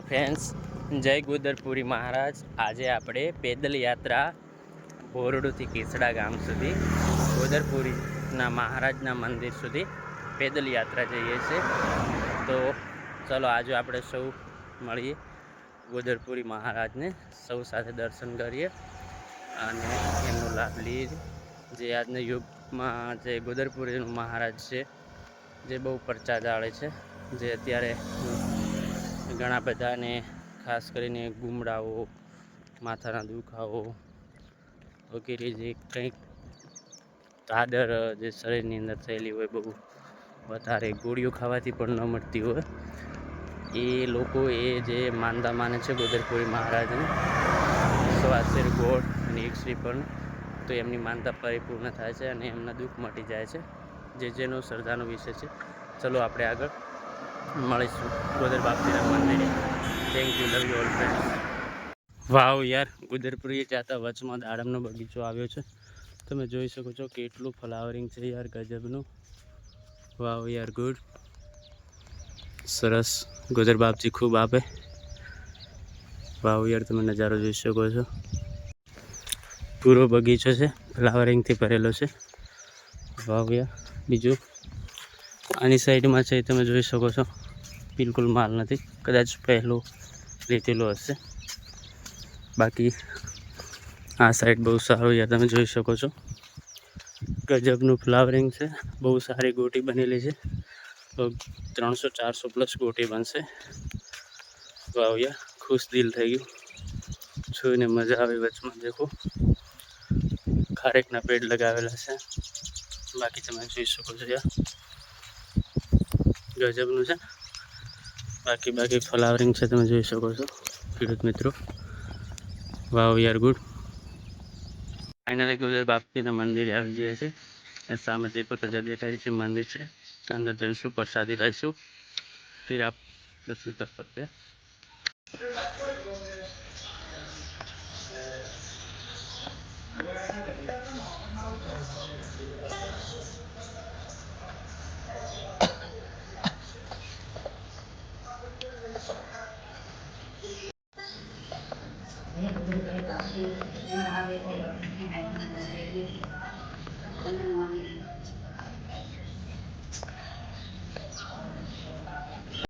Friends જય ગુદરપુરી મહારાજ. આજે આપણે પેદલ યાત્રા ભોરડુથી કેસડા ગામ સુધી, ગોદરપુરીના મહારાજના મંદિર સુધી પેદલ યાત્રા જઈએ છીએ. તો ચલો, આજે આપણે સૌ મળીએ ગોદરપુરી મહારાજને, સૌ સાથે દર્શન કરીએ અને એમનો લાભ લઈએ. જે આજના યુગમાં જે ગોદરપુરીનું મહારાજ છે, જે બહુ પરચા જાળે છે, જે અત્યારે ઘણા બધાને, ખાસ કરીને ગુમડાઓ, માથાના દુખાવો વગેરે જે કંઈક તાદર જે શરીરની અંદર થયેલી હોય બહુ વધારે ગોળીઓ ખાવાથી પણ ન મળતી હોય. એ લોકો એ જે માનતા માને છે ગોદરપુરી મહારાજને સ્વાસ્થ્ય ગોળ અને એક પણ તો એમની માનતા પરિપૂર્ણ થાય છે અને એમના દુઃખ મટી જાય છે. જે જેનો શ્રદ્ધાનો વિષય છે. ચલો આપણે આગળ મળીશું. ગોદર બાપજીના મંદિરે. Thank you love you all friends wow યાર ગોદરપુરી જાતા વચમાં દાડમનો બગીચો આવ્યો છે. તમે જોઈ શકો છો કેટલું ફ્લાવરિંગ છે યાર ગજબનું. વાવ યાર ગુડ સરસ. ગોદર બાપજી ખૂબ આપે. વાવ યાર, તમે નજારો જોઈ શકો છો. પૂરો બગીચો છે, ફ્લાવરિંગથી ભરેલો છે. વાવ યાર, બીજું? આની સાઈડમાં છે તમે જોઈ શકો છો. બિલકુલ માલ નથી. કદાચ પહેલું લીધેલું હશે. બાકી આ સાઈડ બહુ સારું યાર તમે જોઈ શકો છો. ગજબનું ફ્લાવરિંગ છે. બહુ સારી ગોટી બનેલી છે. ત્રણસો ચારસો પ્લસ ગોટી બનશે. વાવ યાર, ખુશ દિલ થઈ ગયું. જોઈને મજા આવી વચમાં, દેખો. ખારેકના પેડ લગાવેલા છે. બાકી તમે જોઈ શકો છો યાર. ગજબનું છે. બાકી બાકી ફ્લાવરિંગ છે તમે જોઈ શકો છો. ખેડૂત મિત્રો. Wow we are good finally Gujar બાપીના મંદિરે આવી ગયા છે. એ સામે તે પર દેખાય છે. મંદિર છે. અંદર જઈશું, પ્રસાદી લઈશું. ફિર આપ દસ minute I think that's a